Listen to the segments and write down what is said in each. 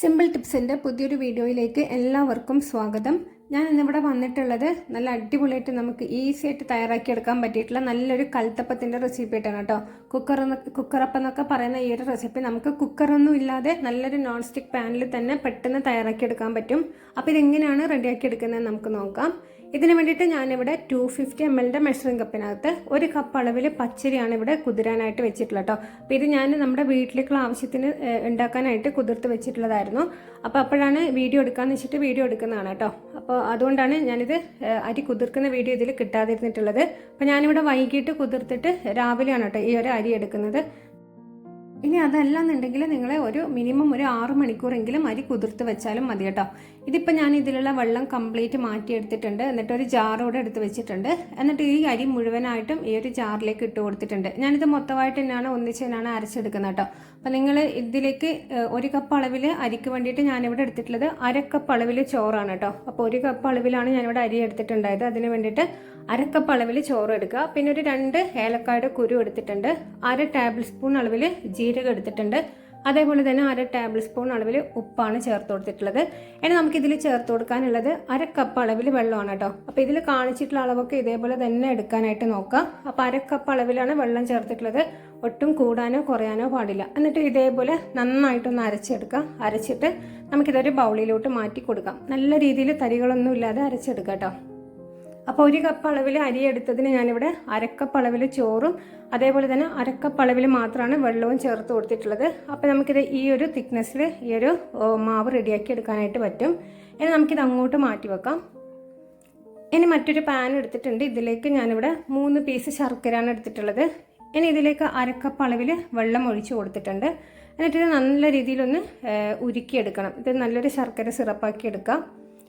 Simple ടിപ്സിന്റെ പുതിയൊരു വീഡിയോയിലേക്ക് എല്ലാവർക്കും സ്വാഗതം. ഞാൻ ഇന്നിവിടെ വന്നിട്ടുള്ളത് നല്ല അടിപൊളിയായിട്ട് നമുക്ക് ഈസി ആയിട്ട് തയ്യാറാക്കിയെടുക്കാൻ പറ്റിയിട്ടുള്ള നല്ലൊരു കൽത്തപ്പത്തിന്റെ റെസിപ്പി ആയിട്ടാണ് കേട്ടോ. കുക്കർ കുക്കറപ്പം എന്നൊക്കെ പറയുന്ന ഈ ഒരു റെസിപ്പി നമുക്ക് കുക്കറൊന്നും ഇല്ലാതെ നല്ലൊരു നോൺ സ്റ്റിക്ക് പാനിൽ തന്നെ പെട്ടെന്ന് തയ്യാറാക്കിയെടുക്കാൻ പറ്റും. അപ്പോൾ ഇതെങ്ങനെയാണ് റെഡിയാക്കി എടുക്കുന്നത് നമുക്ക് നോക്കാം. ഇതിന് വേണ്ടിയിട്ട് ഞാനിവിടെ ടു ഫിഫ്റ്റി എം എല്ലിന്റെ മെഷറിംഗ് കപ്പിനകത്ത് ഒരു കപ്പ് അളവിൽ പച്ചരിയാണ് ഇവിടെ കുതിരാനായിട്ട് വെച്ചിട്ടുള്ളത് കേട്ടോ അപ്പോൾ ഇത് ഞാൻ നമ്മുടെ വീട്ടിലേക്കുള്ള ആവശ്യത്തിന് ഉണ്ടാക്കാനായിട്ട് കുതിർത്ത് വെച്ചിട്ടുള്ളതായിരുന്നു. അപ്പോൾ അപ്പോഴാണ് വീഡിയോ എടുക്കാമെന്ന് വെച്ചിട്ട് വീഡിയോ എടുക്കുന്നതാണ് കേട്ടോ അപ്പോൾ അതുകൊണ്ടാണ് ഞാനിത് അരി കുതിർക്കുന്ന വീഡിയോ ഇതിൽ കിട്ടാതിരുന്നിട്ടുള്ളത്. അപ്പോൾ ഞാനിവിടെ വൈകിട്ട് കുതിർത്തിട്ട് രാവിലെയാണ് കേട്ടോ ഈ ഒരു അരി എടുക്കുന്നത്. ഇനി അതല്ല എന്നുണ്ടെങ്കിൽ നിങ്ങളെ ഒരു മിനിമം ഒരു ആറ് മണിക്കൂറെങ്കിലും അരി കുതിർത്ത് വെച്ചാലും മതി കേട്ടോ ഇതിപ്പോൾ ഞാൻ ഇതിലുള്ള വെള്ളം കംപ്ലീറ്റ് മാറ്റിയെടുത്തിട്ടുണ്ട്. എന്നിട്ട് ഒരു ജാറോടെ എടുത്ത് വെച്ചിട്ടുണ്ട്. എന്നിട്ട് ഈ അരി മുഴുവനായിട്ടും ഈ ഒരു ജാറിലേക്ക് ഇട്ട് കൊടുത്തിട്ടുണ്ട്. ഞാനിത് മൊത്തമായിട്ട് തന്നെയാണ് ഒന്നിച്ച് തന്നെയാണ് അരച്ചെടുക്കുന്നത് കേട്ടോ. അപ്പോൾ നിങ്ങൾ ഇതിലേക്ക് ഒരു കപ്പ് അളവിൽ അരിക്ക് വേണ്ടിയിട്ട് ഞാനിവിടെ എടുത്തിട്ടുള്ളത് അരക്കപ്പ് കപ്പ് അളവിൽ ചോറാണ് കേട്ടോ. അപ്പോൾ ഒരു കപ്പ് അളവിലാണ് ഞാനിവിടെ അരി എടുത്തിട്ടുണ്ടായത്. അതിന് വേണ്ടിയിട്ട് അരക്കപ്പ് അളവിൽ ചോറ് എടുക്കുക. പിന്നെ ഒരു രണ്ട് ഏലക്കായുടെ കുരു എടുത്തിട്ടുണ്ട്. അര ടേബിൾ സ്പൂൺ അളവിൽ ജീരകം എടുത്തിട്ടുണ്ട്. അതേപോലെ തന്നെ അര ടേബിൾ സ്പൂൺ അളവിൽ ഉപ്പാണ് ചേർത്ത് കൊടുത്തിട്ടുള്ളത്. ഇനി നമുക്ക് ഇതിൽ ചേർത്ത് കൊടുക്കാനുള്ളത് അര കപ്പ് അളവിൽ വെള്ളമാണ് കേട്ടോ. അപ്പോൾ ഇതിൽ കാണിച്ചിട്ടുള്ള അളവൊക്കെ ഇതേപോലെ തന്നെ എടുക്കാനായിട്ട് നോക്കാം. അപ്പോൾ അര കപ്പ് അളവിലാണ് വെള്ളം ചേർത്തിട്ടുള്ളത്. ഒട്ടും കൂടാനോ കുറയാനോ പാടില്ല. എന്നിട്ട് ഇതേപോലെ നന്നായിട്ടൊന്ന് അരച്ചെടുക്കുക അരച്ചിട്ട് നമുക്കിതൊരു ബൗളിലോട്ട് മാറ്റി കൊടുക്കാം. നല്ല രീതിയിൽ തരികളൊന്നും ഇല്ലാതെ അരച്ചെടുക്കാം കേട്ടോ. അപ്പോൾ ഒരു കപ്പ് അളവിൽ അരി എടുത്തതിന് ഞാനിവിടെ അരക്കപ്പ് അളവിൽ ചോറും അതേപോലെ തന്നെ അരക്കപ്പ് അളവിൽ മാത്രമാണ് വെള്ളവും ചേർത്ത് കൊടുത്തിട്ടുള്ളത്. അപ്പോൾ നമുക്കിത് ഈ ഒരു തിക്നെസ്സിൽ ഈ ഒരു മാവ് റെഡിയാക്കി എടുക്കാനായിട്ട് പറ്റും. ഇനി നമുക്കിത് അങ്ങോട്ട് മാറ്റി വെക്കാം. ഇനി മറ്റൊരു പാൻ എടുത്തിട്ടുണ്ട്. ഇതിലേക്ക് ഞാനിവിടെ മൂന്ന് പീസ് ശർക്കരയാണ് എടുത്തിട്ടുള്ളത്. ഇനി ഇതിലേക്ക് അരക്കപ്പ് അളവിൽ വെള്ളം ഒഴിച്ചു കൊടുത്തിട്ടുണ്ട്. എന്നിട്ട് ഇത് നല്ല രീതിയിലൊന്ന് ഉരുക്കിയെടുക്കണം. ഇത് നല്ലൊരു ശർക്കര സിറപ്പാക്കി എടുക്കാം.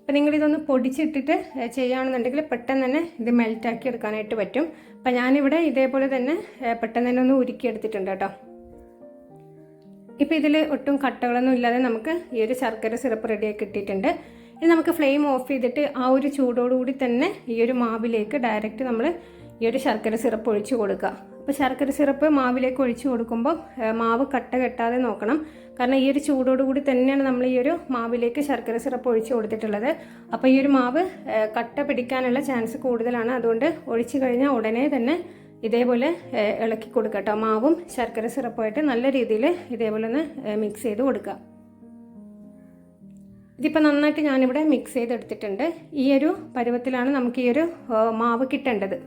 അപ്പോൾ നിങ്ങളിതൊന്ന് പൊടിച്ചിട്ടിട്ട് ചെയ്യുകയാണെന്നുണ്ടെങ്കിൽ പെട്ടെന്ന് തന്നെ ഇത് മെൽറ്റാക്കി എടുക്കാനായിട്ട് പറ്റും. അപ്പം ഞാനിവിടെ ഇതേപോലെ തന്നെ പെട്ടെന്ന് തന്നെ ഒന്ന് ഉരുക്കിയെടുത്തിട്ടുണ്ട് കേട്ടോ. ഇപ്പോൾ ഇതിൽ ഒട്ടും കട്ടകളൊന്നും ഇല്ലാതെ നമുക്ക് ഈ ഒരു ശർക്കര സിറപ്പ് റെഡിയാക്കി കിട്ടിയിട്ടുണ്ട്. ഇനി നമുക്ക് ഫ്ലെയിം ഓഫ് ചെയ്തിട്ട് ആ ഒരു ചൂടോടുകൂടി തന്നെ ഈ ഒരു മാവിലേക്ക് ഡയറക്റ്റ് നമ്മൾ ഈ ഒരു ശർക്കര സിറപ്പ് ഒഴിച്ചു കൊടുക്കുക. അപ്പോൾ ശർക്കര സിറപ്പ് മാവിലേക്ക് ഒഴിച്ചു കൊടുക്കുമ്പോൾ മാവ് കട്ട കെട്ടാതെ നോക്കണം. കാരണം ഈ ഒരു ചൂടോടുകൂടി തന്നെയാണ് നമ്മൾ ഈ ഒരു മാവിലേക്ക് ശർക്കര സിറപ്പ് ഒഴിച്ചു കൊടുത്തിട്ടുള്ളത്. അപ്പോൾ ഈ ഒരു മാവ് കട്ട പിടിക്കാനുള്ള ചാൻസ് കൂടുതലാണ്. അതുകൊണ്ട് ഒഴിച്ചു കഴിഞ്ഞാൽ ഉടനെ തന്നെ ഇതേപോലെ ഇളക്കി കൊടുക്കട്ടോ മാവും ശർക്കര സിറപ്പുമായിട്ട് നല്ല രീതിയിൽ ഇതേപോലെ ഒന്ന് മിക്സ് ചെയ്ത് കൊടുക്കുക. ഇതിപ്പോൾ നന്നായിട്ട് ഞാനിവിടെ മിക്സ് ചെയ്തെടുത്തിട്ടുണ്ട്. ഈ ഒരു പരുവത്തിലാണ് നമുക്ക് ഈ ഒരു മാവ് കിട്ടേണ്ടത്.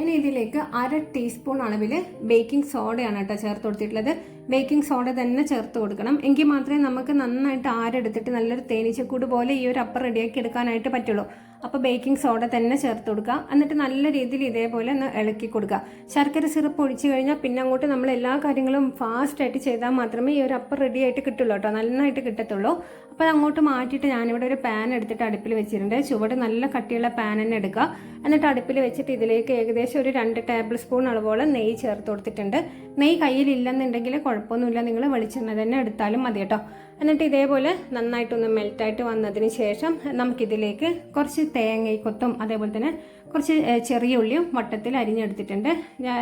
ഇനി ഇതിലേക്ക് അര ടീസ്പൂൺ അളവിൽ ബേക്കിംഗ് സോഡയാണ് കേട്ടോ ചേർത്ത് കൊടുത്തിട്ടുള്ളത്. ബേക്കിംഗ് സോഡ തന്നെ ചേർത്ത് കൊടുക്കണം. എങ്കിൽ മാത്രമേ നമുക്ക് നന്നായിട്ട് ആരെടുത്തിട്ട് നല്ലൊരു തേനീച്ചക്കൂട് പോലെ ഈ ഒരു അപ്പം റെഡിയാക്കി എടുക്കാനായിട്ട് പറ്റുള്ളൂ. അപ്പോൾ ബേക്കിംഗ് സോഡ തന്നെ ചേർത്ത് കൊടുക്കുക. എന്നിട്ട് നല്ല രീതിയിൽ ഇതേപോലെ ഒന്ന് ഇളക്കി കൊടുക്കുക. ശർക്കര സിറപ്പ് ഒഴിച്ച് കഴിഞ്ഞാൽ പിന്നെ അങ്ങോട്ട് നമ്മൾ എല്ലാ കാര്യങ്ങളും ഫാസ്റ്റായിട്ട് ചെയ്താൽ മാത്രമേ ഈ ഒരു അപ്പം റെഡി ആയിട്ട് കിട്ടുള്ളൂ കേട്ടോ. നന്നായിട്ട് കിട്ടത്തുള്ളൂ. അപ്പോൾ അങ്ങോട്ട് മാറ്റിയിട്ട് ഞാനിവിടെ ഒരു പാൻ എടുത്തിട്ട് അടുപ്പിൽ വെച്ചിട്ടുണ്ട്. ചുവട് നല്ല കട്ടിയുള്ള പാൻ തന്നെ എടുക്കുക. എന്നിട്ട് അടുപ്പിൽ വെച്ചിട്ട് ഇതിലേക്ക് ഏകദേശം ഒരു രണ്ട് ടേബിൾ സ്പൂൺ അളവോളം നെയ്യ് ചേർത്ത് കൊടുത്തിട്ടുണ്ട്. നെയ്യ് കയ്യിലില്ലെന്നുണ്ടെങ്കിൽ കുഴപ്പമൊന്നുമില്ല. നിങ്ങൾ വെളിച്ചെണ്ണ തന്നെ എടുത്താലും മതി കേട്ടോ. എന്നിട്ട് ഇതേപോലെ നന്നായിട്ടൊന്ന് മെൽറ്റായിട്ട് വന്നതിന് ശേഷം നമുക്കിതിലേക്ക് കുറച്ച് തേങ്ങയ്ക്കൊത്തും അതേപോലെ തന്നെ കുറച്ച് ചെറിയ ഉള്ളിയും വട്ടത്തിൽ അരിഞ്ഞെടുത്തിട്ടുണ്ട്.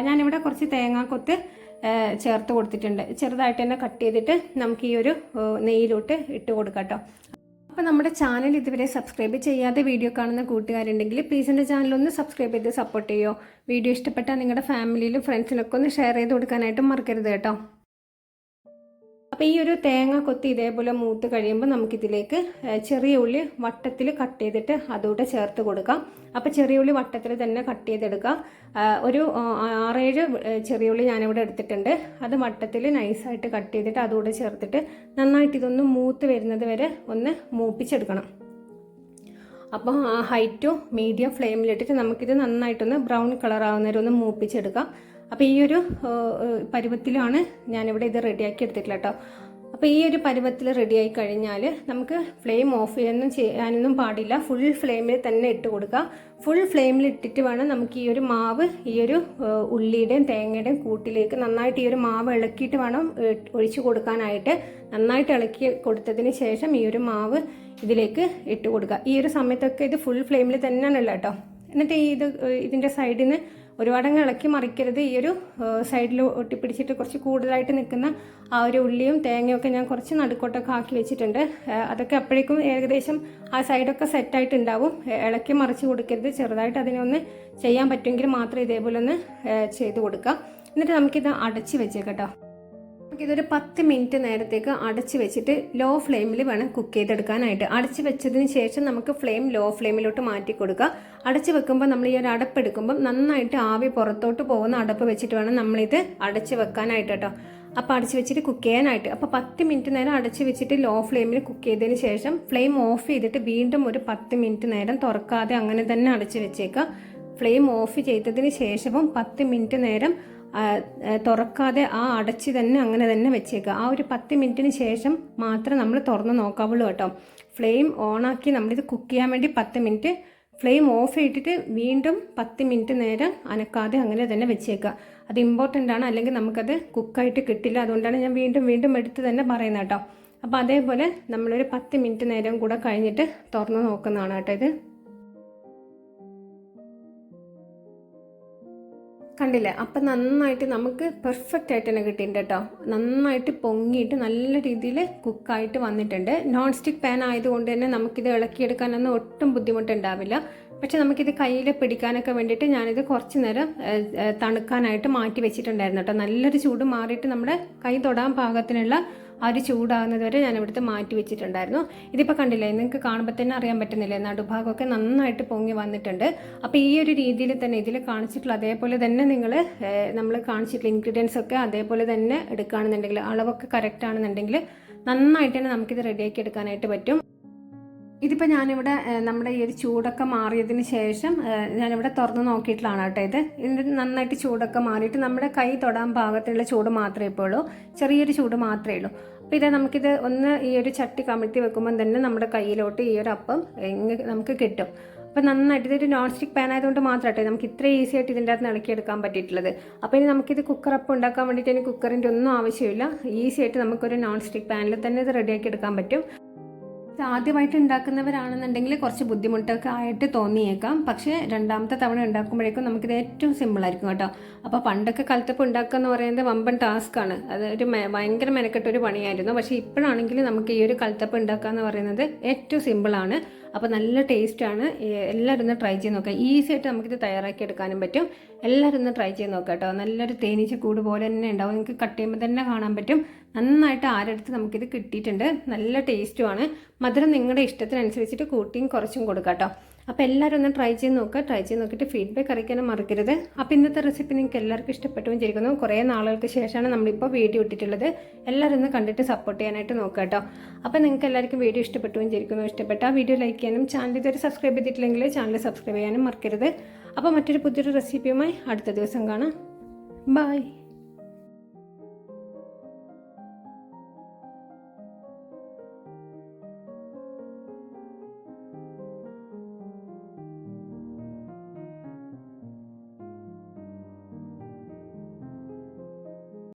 ഞാനിവിടെ കുറച്ച് തേങ്ങാക്കൊത്ത് ചേർത്ത് കൊടുത്തിട്ടുണ്ട്. ചെറുതായിട്ട് തന്നെ കട്ട് ചെയ്തിട്ട് നമുക്ക് ഈ ഒരു നെയ്യിലോട്ട് ഇട്ട് കൊടുക്കാം അപ്പോൾ നമ്മുടെ ചാനൽ ഇതുവരെ സബ്സ്ക്രൈബ് ചെയ്യാതെ വീഡിയോ കാണുന്ന കൂട്ടുകാരുണ്ടെങ്കിൽ പ്ലീസ് എന്റെ ചാനലൊന്ന് സബ്സ്ക്രൈബ് ചെയ്ത് സപ്പോർട്ട് ചെയ്യുമോ വീഡിയോ ഇഷ്ടപ്പെട്ടാൽ നിങ്ങളുടെ ഫാമിലിയിലും ഫ്രണ്ട്സിനൊക്കെ ഒന്ന് ഷെയർ ചെയ്ത് കൊടുക്കാനായിട്ടും മറക്കരുത് കേട്ടോ. അപ്പോൾ ഈ ഒരു തേങ്ങ കൊത്തി ഇതേപോലെ മൂത്ത് കഴിയുമ്പോൾ നമുക്കിതിലേക്ക് ചെറിയ ഉള്ളി വട്ടത്തിൽ കട്ട് ചെയ്തിട്ട് അതുകൂടെ ചേർത്ത് കൊടുക്കാം. അപ്പോൾ ചെറിയ ഉള്ളി വട്ടത്തിൽ തന്നെ കട്ട് ചെയ്തെടുക്കാം ഒരു ആറേഴ് ചെറിയ ഉള്ളി ഞാനിവിടെ എടുത്തിട്ടുണ്ട്. അത് വട്ടത്തിൽ നൈസായിട്ട് കട്ട് ചെയ്തിട്ട് അതുകൂടെ ചേർത്തിട്ട് നന്നായിട്ട് ഇതൊന്ന് മൂത്ത് വരുന്നത് വരെ ഒന്ന് മൂപ്പിച്ചെടുക്കണം. അപ്പോൾ ഹൈറ്റും മീഡിയം ഫ്ലെയിമിലിട്ടിട്ട് നമുക്കിത് നന്നായിട്ടൊന്ന് ബ്രൗൺ കളർ ആവുന്നവരെ ഒന്ന് മൂപ്പിച്ചെടുക്കാം. അപ്പോൾ ഈ ഒരു പരുവത്തിലാണ് ഞാനിവിടെ ഇത് റെഡിയാക്കി എടുത്തിട്ടില്ല കേട്ടോ അപ്പോൾ ഈ ഒരു പരുവത്തിൽ റെഡിയായി കഴിഞ്ഞാൽ നമുക്ക് ഫ്ലെയിം ഓഫ് ചെയ്യാനൊന്നും ചെയ്യാനൊന്നും പാടില്ല. ഫുൾ ഫ്ലെയിമിൽ തന്നെ ഇട്ട് കൊടുക്കുക. ഫുൾ ഫ്ലെയിമിൽ ഇട്ടിട്ട് വേണം നമുക്ക് ഈ ഒരു മാവ് ഈ ഒരു ഉള്ളിയുടെയും തേങ്ങയുടെയും കൂട്ടിലേക്ക് നന്നായിട്ട് ഈ ഒരു മാവ് ഇളക്കിയിട്ട് വേണം ഒഴിച്ചു കൊടുക്കാനായിട്ട്. നന്നായിട്ട് ഇളക്കി കൊടുത്തതിന് ശേഷം ഈ ഒരു മാവ് ഇതിലേക്ക് ഇട്ട് കൊടുക്കുക. ഈ ഒരു സമയത്തൊക്കെ ഇത് ഫുൾ ഫ്ലെയിമിൽ തന്നെയാണല്ലോ കേട്ടോ എന്നിട്ട് ഈ ഇത് ഇതിന്റെ സൈഡിൽ നിന്ന് ഒരുപാടങ്ങ് ഇളക്കി മറിക്കരുത്. ഈ ഒരു സൈഡിൽ ഒട്ടിപ്പിടിച്ചിട്ട് കുറച്ച് കൂടുതലായിട്ട് നിൽക്കുന്ന ആ ഒരു ഉള്ളിയും തേങ്ങയൊക്കെ ഞാൻ കുറച്ച് നടുക്കോട്ടൊക്കെ ആക്കി വെച്ചിട്ടുണ്ട്. അതൊക്കെ അപ്പോഴേക്കും ഏകദേശം ആ സൈഡൊക്കെ സെറ്റായിട്ടുണ്ടാവും ഇളക്കി മറിച്ച് കൊടുക്കരുത്. ചെറുതായിട്ട് അതിനൊന്ന് ചെയ്യാൻ പറ്റുമെങ്കിൽ മാത്രം ഇതേപോലെ ഒന്ന് ചെയ്ത് കൊടുക്കാം. എന്നിട്ട് നമുക്കിത് അടച്ച് വെച്ചേക്കട്ടോ നമുക്കിതൊരു പത്ത് മിനിറ്റ് നേരത്തേക്ക് അടച്ച് വെച്ചിട്ട് ലോ ഫ്ലെയിമിൽ വേണം കുക്ക് ചെയ്തെടുക്കാനായിട്ട്. അടച്ച് വെച്ചതിന് ശേഷം നമുക്ക് ഫ്ലെയിം ലോ ഫ്ലെയിമിലോട്ട് മാറ്റി കൊടുക്കുക അടച്ച് വെക്കുമ്പോൾ നമ്മൾ ഈ ഒരു അടപ്പ് എടുക്കുമ്പോൾ നന്നായിട്ട് ആവി പുറത്തോട്ട് പോകുന്ന അടപ്പ് വെച്ചിട്ട് വേണം നമ്മളിത് അടച്ച് വെക്കാനായിട്ട് കേട്ടോ. അപ്പോൾ അടച്ച് വെച്ചിട്ട് കുക്ക് ചെയ്യാനായിട്ട്. അപ്പോൾ പത്ത് മിനിറ്റ് നേരം അടച്ച് വെച്ചിട്ട് ലോ ഫ്ലെയിമിൽ കുക്ക് ചെയ്തതിന് ശേഷം ഫ്ലെയിം ഓഫ് ചെയ്തിട്ട് വീണ്ടും ഒരു പത്ത് മിനിറ്റ് നേരം തുറക്കാതെ അങ്ങനെ തന്നെ അടച്ച് വെച്ചേക്കുക ഫ്ലെയിം ഓഫ് ചെയ്തതിന് ശേഷവും പത്ത് മിനിറ്റ് നേരം തുറക്കാതെ ആ അടച്ച് തന്നെ അങ്ങനെ തന്നെ വെച്ചേക്കുക. ആ ഒരു പത്ത് മിനിറ്റിന് ശേഷം മാത്രം നമ്മൾ തുറന്ന് നോക്കാവുള്ളൂ കേട്ടോ. ഫ്ലെയിം ഓണാക്കി നമ്മളിത് കുക്ക് ചെയ്യാൻ വേണ്ടി പത്ത് മിനിറ്റ് ഫ്ലെയിം ഓഫ് ചെയ്തിട്ട് വീണ്ടും പത്ത് മിനിറ്റ് നേരം അനക്കാതെ അങ്ങനെ തന്നെ വെച്ചേക്കുക. അത് ഇമ്പോർട്ടന്റ് ആണ്. അല്ലെങ്കിൽ നമുക്കത് കുക്കായിട്ട് കിട്ടില്ല. അതുകൊണ്ടാണ് ഞാൻ വീണ്ടും വീണ്ടും എടുത്ത് തന്നെ പറയുന്നത് കേട്ടോ. അപ്പോൾ അതേപോലെ നമ്മളൊരു പത്ത് മിനിറ്റ് നേരം കൂടെ കഴിഞ്ഞിട്ട് തുറന്ന് നോക്കുന്നതാണ് കേട്ടോ ഇത്. കണ്ടില്ലേ? അപ്പം നന്നായിട്ട് നമുക്ക് പെർഫെക്റ്റ് ആയിട്ട് തന്നെ കിട്ടിയിട്ടുണ്ട് കേട്ടോ. നന്നായിട്ട് പൊങ്ങിയിട്ട് നല്ല രീതിയിൽ കുക്കായിട്ട് വന്നിട്ടുണ്ട്. നോൺ സ്റ്റിക്ക് പാൻ ആയതുകൊണ്ട് തന്നെ നമുക്കിത് ഇളക്കിയെടുക്കാനൊന്നും ഒട്ടും ബുദ്ധിമുട്ടുണ്ടാവില്ല. പക്ഷെ നമുക്കിത് കയ്യിൽ പിടിക്കാനൊക്കെ വേണ്ടിയിട്ട് ഞാനിത് കുറച്ച് നേരം തണുക്കാനായിട്ട് മാറ്റി വെച്ചിട്ടുണ്ടായിരുന്നു കേട്ടോ. നല്ലൊരു ചൂട് മാറിയിട്ട് നമ്മുടെ കൈ തൊടാൻ പാകത്തിനുള്ള ഒരു ചൂടാകുന്നത് വരെ ഞാൻ ഇവിടുത്തെ മാറ്റി വെച്ചിട്ടുണ്ടായിരുന്നു. ഇതിപ്പോൾ കണ്ടില്ലേ നിങ്ങൾക്ക് കാണുമ്പോൾ തന്നെ അറിയാൻ പറ്റുന്നില്ലേ നടുഭാഗമൊക്കെ നന്നായിട്ട് പൊങ്ങി വന്നിട്ടുണ്ട്. അപ്പോൾ ഈ ഒരു രീതിയിൽ തന്നെ ഇതിൽ കാണിച്ചിട്ടുള്ള അതേപോലെ തന്നെ നിങ്ങൾ നമ്മൾ കാണിച്ചിട്ടുള്ള ഇൻഗ്രീഡിയൻസ് ഒക്കെ അതേപോലെ തന്നെ എടുക്കുകയാണെന്നുണ്ടെങ്കിൽ അളവൊക്കെ കറക്റ്റ് ആണെന്നുണ്ടെങ്കിൽ നന്നായിട്ട് തന്നെ നമുക്കിത് റെഡിയാക്കി എടുക്കാനായിട്ട് പറ്റും. ഇതിപ്പോൾ ഞാനിവിടെ നമ്മുടെ ഈ ഒരു ചൂടൊക്കെ മാറിയതിന് ശേഷം ഞാനിവിടെ തുറന്ന് നോക്കിയിട്ടുള്ളതാണ് കേട്ടോ ഇത്. ഇതിന്റെ നന്നായിട്ട് ചൂടൊക്കെ മാറിയിട്ട് നമ്മുടെ കൈ തൊടാൻ പാകത്തിലുള്ള ചൂട് മാത്രമേ ഇപ്പോൾ ഉള്ളൂ. ചെറിയൊരു ചൂട് മാത്രമേ ഉള്ളൂ. അപ്പോൾ ഇത് നമുക്കിത് ഒന്ന് ഈ ഒരു ചട്ടി കമിഴ്ത്തി വെക്കുമ്പോൾ തന്നെ നമ്മുടെ കയ്യിലോട്ട് ഈ ഒരു അപ്പം എങ്ങ് നമുക്ക് കിട്ടും. അപ്പോൾ നന്നായിട്ട് ഇതൊരു നോൺ സ്റ്റിക്ക് പാൻ ആയതുകൊണ്ട് മാത്രമായിട്ട് നമുക്ക് ഇത്ര ഈസി ആയിട്ട് ഇതിന്റെ അകത്ത് ഇളക്കിയെടുക്കാൻ പറ്റിയിട്ടുള്ളത്. അപ്പോൾ ഇനി നമുക്കിത് കുക്കർ അപ്പം ഉണ്ടാക്കാൻ വേണ്ടിയിട്ട് ഇനി കുക്കറിന്റെ ഒന്നും ആവശ്യമില്ല. ഈസി ആയിട്ട് നമുക്കൊരു നോൺ സ്റ്റിക്ക് പാനിൽ തന്നെ ഇത് റെഡിയാക്കി എടുക്കാൻ പറ്റും. ആദ്യമായിട്ട് ഉണ്ടാക്കുന്നവരാണെന്നുണ്ടെങ്കിൽ കുറച്ച് ബുദ്ധിമുട്ടൊക്കെ ആയിട്ട് തോന്നിയേക്കാം. പക്ഷേ രണ്ടാമത്തെ തവണ ഉണ്ടാക്കുമ്പോഴേക്കും നമുക്കിത് ഏറ്റവും സിമ്പിൾ ആയിരിക്കും കേട്ടോ. അപ്പോൾ പണ്ടൊക്കെ കലത്തപ്പ് ഉണ്ടാക്കുക എന്ന് പറയുന്നത് വമ്പൻ ടാസ്ക്കാണ് അത് ഒരു ഭയങ്കര മെനക്കെട്ട ഒരു പണിയായിരുന്നു. പക്ഷേ ഇപ്പോഴാണെങ്കിൽ നമുക്ക് ഈ ഒരു കലത്തപ്പ് ഉണ്ടാക്കുക എന്ന് പറയുന്നത് ഏറ്റവും സിമ്പിളാണ് അപ്പോൾ നല്ല ടേസ്റ്റാണ് എല്ലാവരും ഒന്ന് ട്രൈ ചെയ്ത് നോക്കുക ഈസി ആയിട്ട് നമുക്കിത് തയ്യാറാക്കി എടുക്കാനും പറ്റും. എല്ലാവരും ഒന്ന് ട്രൈ ചെയ്ത് നോക്കുക കേട്ടോ. നല്ലൊരു തേനീച്ച കൂട് പോലെ തന്നെ ഉണ്ടാവും. നിങ്ങൾക്ക് കട്ട് ചെയ്യുമ്പോൾ തന്നെ കാണാൻ പറ്റും. നന്നായിട്ട് ആരെടുത്ത് നമുക്കിത് കിട്ടിയിട്ടുണ്ട്. നല്ല ടേസ്റ്റുമാണ് മധുരം നിങ്ങളുടെ ഇഷ്ടത്തിനനുസരിച്ചിട്ട് കൂട്ടിയും കുറച്ചും കൊടുക്കാം കേട്ടോ. അപ്പോൾ എല്ലാവരും ഒന്ന് ട്രൈ ചെയ്ത് നോക്കുക ട്രൈ ചെയ്ത് നോക്കിയിട്ട് ഫീഡ്ബാക്ക് അറിയിക്കാനും മറക്കരുത്. അപ്പോൾ ഇന്നത്തെ റെസിപ്പി നിങ്ങൾക്ക് എല്ലാവർക്കും ഇഷ്ടപ്പെട്ടു വിചാരിക്കുന്നു. കുറേ നാളുകൾക്ക് ശേഷമാണ് നമ്മളിപ്പോൾ വീഡിയോ ഇട്ടിട്ടുള്ളത്. എല്ലാവരും ഒന്ന് കണ്ടിട്ട് സപ്പോർട്ട് ചെയ്യാനായിട്ട് നോക്കുക കേട്ടോ. അപ്പോൾ നിങ്ങൾക്ക് എല്ലാവർക്കും വീഡിയോ ഇഷ്ടപ്പെട്ടു വിചാരിക്കുന്നു. ഇഷ്ടപ്പെട്ട വീഡിയോ ലൈക്ക് ചെയ്യാനും ചാനൽ ഇതുവരെ സബ്സ്ക്രൈബ് ചെയ്തിട്ടില്ലെങ്കിൽ ചാനൽ സബ്സ്ക്രൈബ് ചെയ്യാനും മറക്കരുത്. അപ്പോൾ മറ്റൊരു പുതിയൊരു റെസിപ്പിയുമായി അടുത്ത ദിവസം കാണാം. ബൈ